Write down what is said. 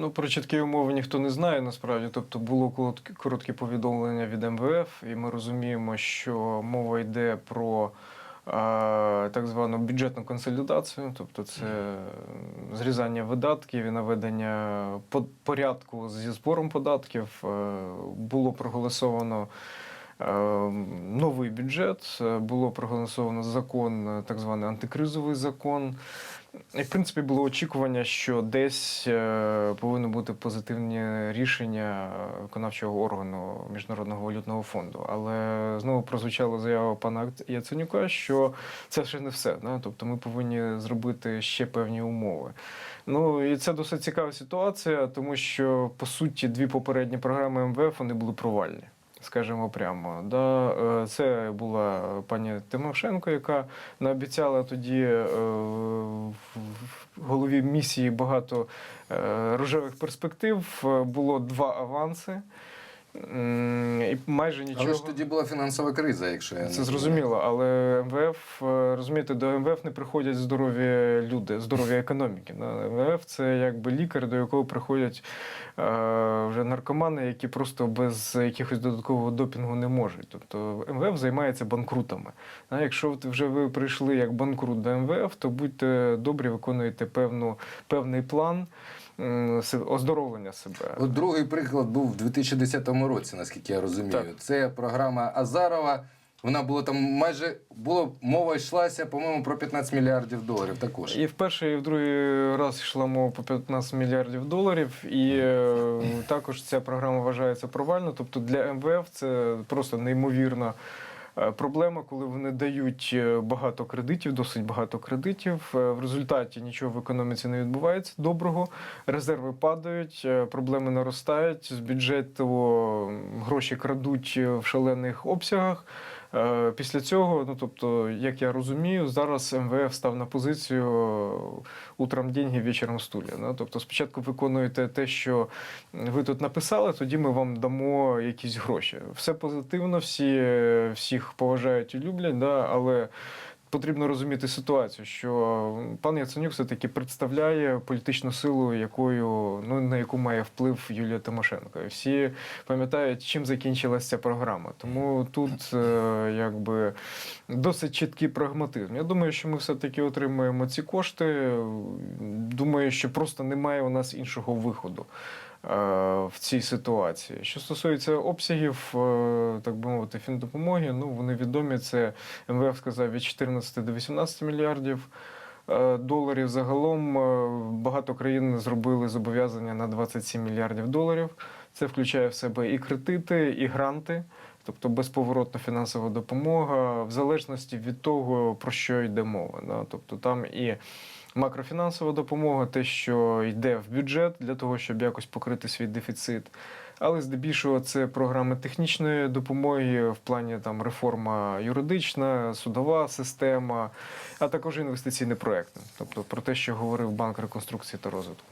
Ну, про чіткі умови ніхто не знає насправді. Тобто було коротке- повідомлення від МВФ, і ми розуміємо, що мова йде про е, так звану бюджетну консолідацію, тобто це зрізання видатків і наведення по- порядку зі збором податків. Е, Було проголосовано. Е, Новий бюджет е, було проголосовано закон, е, так званий антикризовий закон. І, в принципі, було очікування, що десь е, повинно бути позитивні рішення виконавчого органу Міжнародного валютного фонду. Але знову прозвучала заява пана Яценюка, що це ще не все. Да? Тобто ми повинні зробити ще певні умови. Ну і це досить цікава ситуація, тому що по суті дві попередні програми МВФ вони були провальні. Скажімо прямо, да, е, це була пані Тимошенко, яка наобіцяла тоді е, в голові місії багато е, рожевих перспектив. Було два аванси. І майже нічого. Але ж тоді була фінансова криза, якщо я не Це зрозуміло, але МВФ, е, розумієте, до МВФ не приходять здорові люди, здорові економіки. Да? МВФ це якби лікар, до якого приходять е, вже наркомани, які просто без якихось додаткового допінгу не можуть. Тобто МВФ займається банкрутами. Да? Якщо вже ви прийшли як банкрут до МВФ, то будьте добрі, виконуйте певну, певний план оздоровлення себе. От другий приклад був в 2010 році, наскільки я розумію. Так. Це програма Азарова. Вона була там майже було мова йшлася, по-моєму, про 15 мільярдів доларів також. І в перший, і в другий раз йшла мова по 15 мільярдів доларів, і е, також ця програма вважається провальною. Тобто для МВФ це просто неймовірна. Е, Проблема, коли вони дають е, багато кредитів, досить багато кредитів. е, В результаті нічого в економіці не відбувається доброго. Резерви падають, проблеми наростають. З бюджету гроші крадуть в шалених обсягах. Е, Після цього, ну тобто, як я розумію, зараз МВФ став на позицію е, утром деньги, вечором стулья. Да? Тобто, спочатку виконуєте те, що ви тут написали, тоді ми вам дамо якісь гроші. Все позитивно, всі е, всіх поважають і люблять, да? але. Потрібно розуміти ситуацію, що пан Яценюк все-таки представляє політичну силу, якою ну на яку має вплив Юлія Тимошенко. І всі пам'ятають, чим закінчилася ця програма. Тому тут е, якби досить чіткий прагматизм. Я думаю, що ми все-таки отримаємо ці кошти. Думаю, що просто немає у нас іншого виходу. Е, В цій ситуації. Що стосується обсягів, е, так би мовити, фіндопомоги, ну вони відомі. Це МВФ сказав від 14 до 18 мільярдів доларів. Загалом е, багато країн зробили зобов'язання на 27 мільярдів доларів. Це включає в себе і кредити, і гранти, тобто безповоротна фінансова допомога, в залежності від того, про що йде мова. Да? Тобто там і макрофінансова допомога, те, що йде в бюджет для того, щоб якось покрити свій дефіцит. Але здебільшого це програми технічної допомоги в плані там реформа юридична, судова система, а також інвестиційні проекти. Тобто про те, що говорив банк реконструкції та розвитку.